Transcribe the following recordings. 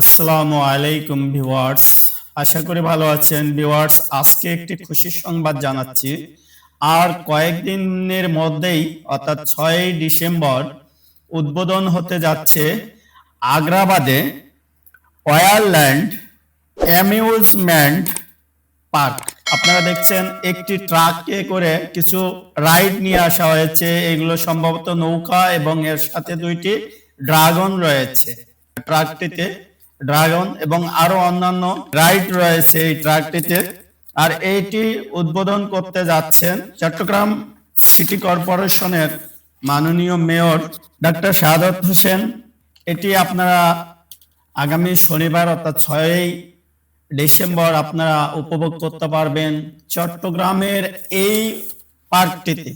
আসসালামু আলাইকুম ভিউয়ার্স। আশা করি ভালো আছেন। ভিউয়ার্স, আজকে একটি খুশির সংবাদ জানাচ্ছি। আর কয়েকদিনের মধ্যেই, অর্থাৎ ছয় ডিসেম্বর, উদ্বোধন হতে যাচ্ছে আগ্রাবাদে ওয়ারল্যান্ড অ্যামিউজমেন্ট পার্ক। আপনারা দেখছেন, একটি ট্রাকে করে কিছু রাইড নিয়ে আসা হয়েছে। এগুলো সম্ভবত নৌকা এবং এর সাথে দুইটি ড্রাগন রয়েছে। ট্রাকটিতে ড্রাগন এবং আরও অন্যান্য রাইড রয়েছে এই ট্রাকটিতে। আর এইটি উদ্বোধন করতে যাচ্ছেন চট্টগ্রাম সিটি কর্পোরেশনের মাননীয় মেয়র ডক্টর শাহাদত হোসেন। এটি আপনারা আগামী শনিবার অর্থাৎ ছয়ই ডিসেম্বর আপনারা উপভোগ করতে পারবেন চট্টগ্রামের এই পার্কটিতে।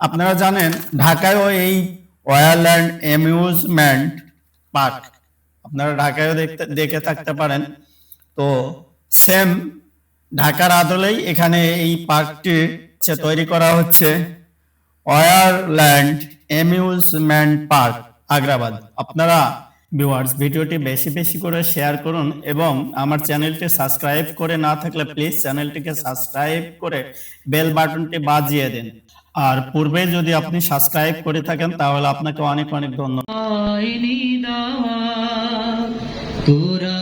আপনারা জানেন ঢাকায়ও এই ওয়ারল্যান্ড অ্যামিউজমেন্ট পার্ক। আপনারা দেখতে, দেখে থাকতে পারেন। তো সেম ঢাকার আদলেই এখানে এই পার্কটি তৈরি করা হচ্ছে। ওয়ারল্যান্ড অ্যামিউজমেন্ট পার্ক, আগ্রাবাদ। আপনারা ভিউয়ার্স, ভিডিওটি বেশি বেশি করে শেয়ার করুন এবং আমার চ্যানেলটি সাবস্ক্রাইব করে না থাকলে প্লিজ চ্যানেলটিকে সাবস্ক্রাইব করে বেল বাটনটি বাজিয়ে দিন। আর পূর্বে যদি আপনি সাবস্ক্রাইব করে থাকেন, তাহলে আপনাকে অনেক অনেক ধন্যবাদ। Pura